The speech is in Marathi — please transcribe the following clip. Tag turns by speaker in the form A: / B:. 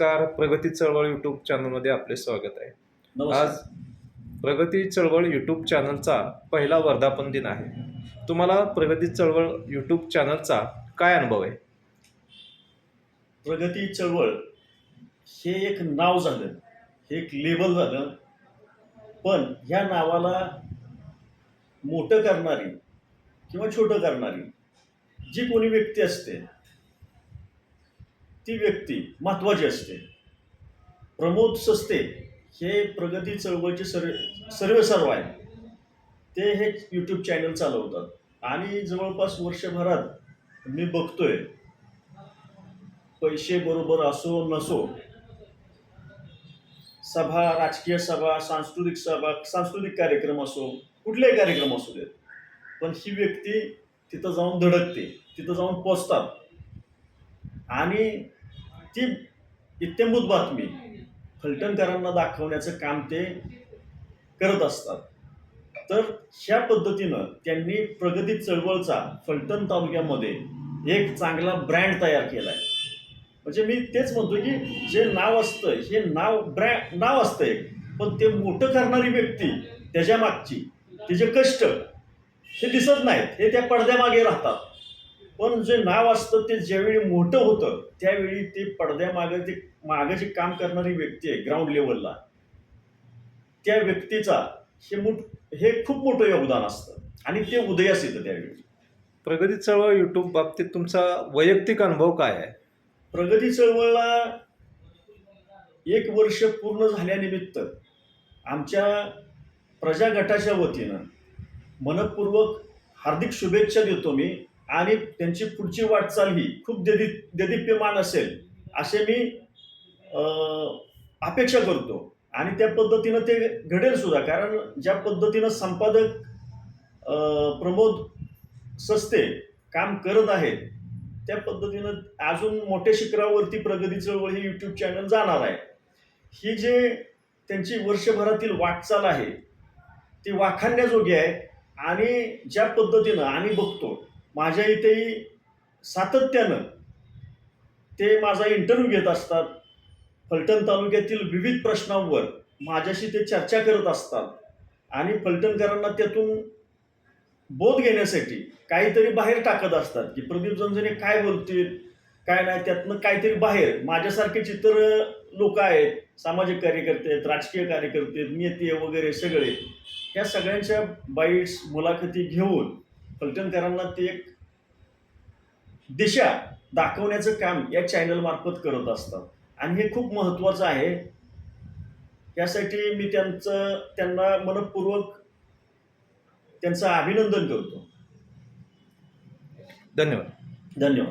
A: नमस्कार प्रगती चळवळ यूट्यूब चॅनलमध्ये आपले स्वागत आहे. आज प्रगती चळवळ यूट्यूब चॅनलचा पहिला वर्धापन दिन आहे. तुम्हाला प्रगती चळवळ यूट्यूब चॅनलचा काय अनुभव आहे?
B: प्रगती चळवळ हे एक नाव झालं हे एक लेबल झालं. पण ह्या नावाला मोठं करणारी किंवा छोटं करणारी जी कोणी व्यक्ती असते ती व्यक्ती महत्त्वाची असते. प्रमोद सस्ते हे प्रगती चळवळीचे सर्व सर्वेसर्व सर्व आहे ते हे यूट्यूब चॅनल चालवतात. आणि जवळपास वर्षभरात मी बघतोय. पैसे बरोबर असो नसो सभा राजकीय सभा सांस्कृतिक सभा सांस्कृतिक कार्यक्रम असो कुठलेही कार्यक्रम असू देत. पण ही व्यक्ती तिथं जाऊन धडकते तिथं जाऊन पोचतात. आणि ती इत्यंभूत बातमी. फलटणकरांना दाखवण्याचं काम ते करत असतात. तर ह्या पद्धतीनं त्यांनी प्रगती चळवळचा फलटण तालुक्यामध्ये एक चांगला ब्रँड तयार केला आहे म्हणजे मी तेच म्हणतो की जे नाव असतं हे नाव ब्रँड नाव असतं एक पण ते मोठं करणारी व्यक्ती त्याच्या मागची तिचे कष्ट हे दिसत नाहीत हे त्या पडद्यामागे राहतात. पण जे नाव असतं ते ज्यावेळी मोठं होतं त्यावेळी ते पडद्यामागे ते मागं जे काम करणारी व्यक्ती आहे ग्राउंड लेवलला त्या व्यक्तीचा हे मोठ हे खूप मोठं योगदान असतं. आणि ते उदयास येतं त्यावेळी.
A: प्रगती चळवळ यूट्यूब बाबतीत तुमचा वैयक्तिक अनुभव काय आहे?
B: प्रगती चळवळला एक वर्ष पूर्ण झाल्यानिमित्त आमच्या प्रजा गटाच्या वतीनं मनपूर्वक हार्दिक शुभेच्छा देतो मी. आणि त्यांची पुढची वाटचाल ही खूप देदी ददिप्यमान असेल असे मी अपेक्षा करतो. आणि त्या पद्धतीनं ते घडेल सुद्धा. कारण ज्या पद्धतीनं संपादक प्रमोद सस्ते काम करत आहेत त्या पद्धतीनं अजून मोठ्या शिखरावरती प्रगती चळवळ हे यूट्यूब चॅनल जाणार आहे. ही जे त्यांची वर्षभरातील वाटचाल आहे ती वाखाणण्याजोगी आहे. आणि ज्या पद्धतीनं आम्ही बघतो माझ्या इथेही सातत्यानं ते माझा इंटरव्ह्यू घेत असतात. फलटण तालुक्यातील विविध प्रश्नांवर माझ्याशी ते चर्चा करत असतात. आणि फलटणकरांना त्यातून बोध घेण्यासाठी काहीतरी बाहेर टाकत असतात की प्रदीप जंजने काय बोलतील काय नाही त्यातनं काहीतरी बाहेर. माझ्यासारखे चित्र लोक आहेत सामाजिक कार्यकर्ते आहेत राजकीय कार्यकर्ते आहेत, नेते वगैरे सगळे. ह्या सगळ्यांच्या बाईट्स मुलाखती घेऊन फलटणकरांना ते एक दिशा दाखवण्याचं काम या चॅनल मार्फत करत असतात. आणि हे खूप महत्त्वाचं आहे. यासाठी मी त्यांचं त्यांना मनपूर्वक त्यांचं अभिनंदन करतो.
A: धन्यवाद.
B: धन्यवाद.